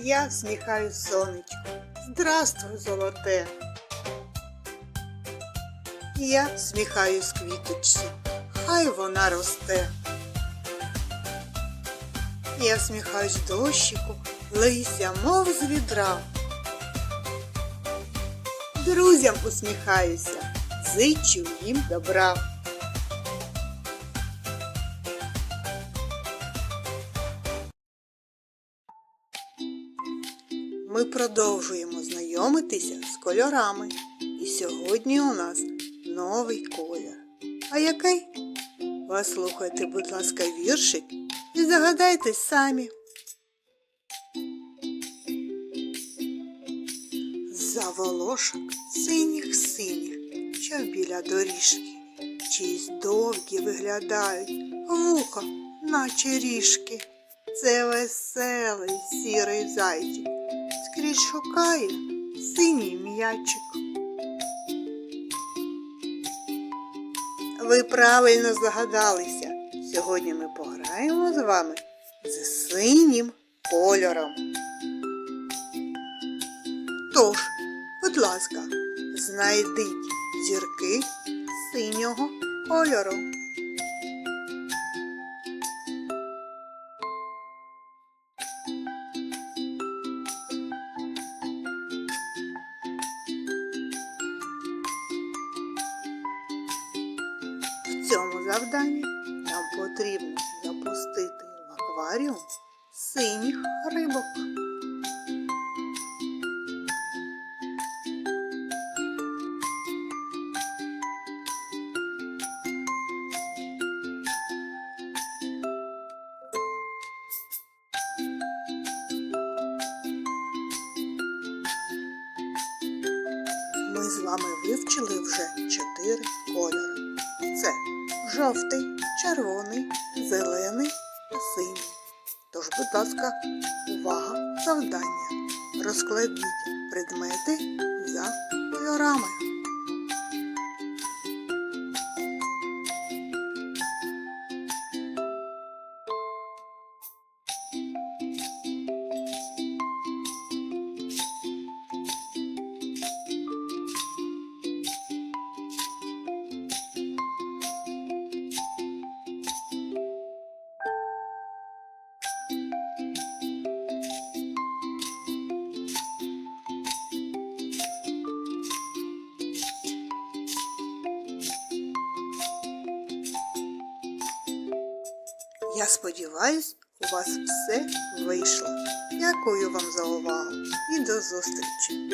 Я всміхаю сонечку. Здравствуй, золоте. Я всміхаюсь квіточці, хай вона росте. Я всміхаюсь дощику, лися, мов з відра. Друзям усміхаюся, зичу їм добра. Ми продовжуємо знайомитися з кольорами. І сьогодні у нас новий колір. А який? Послухайте, будь ласка, віршик і загадайте самі. Заволошок синіх синіх, що біля доріжки, чиїсь довгі виглядають вуха, наче ріжки. Це веселий сірий зайчик, скрізь шукає синій м'ячик. Ви правильно здогадалися. Сьогодні ми пограємо з вами з синім кольором. Тож, будь ласка, знайдіть зірки синього кольору. Завданні нам потрібно запустити в акваріум синіх рибок. Ми з вами вивчили вже чотири кольори. Жовтий, червоний, зелений та синій. Тож, будь ласка, увага, завдання. Розкладіть предмети Я сподіваюсь, у вас все вийшло. Дякую вам за увагу і до зустрічі!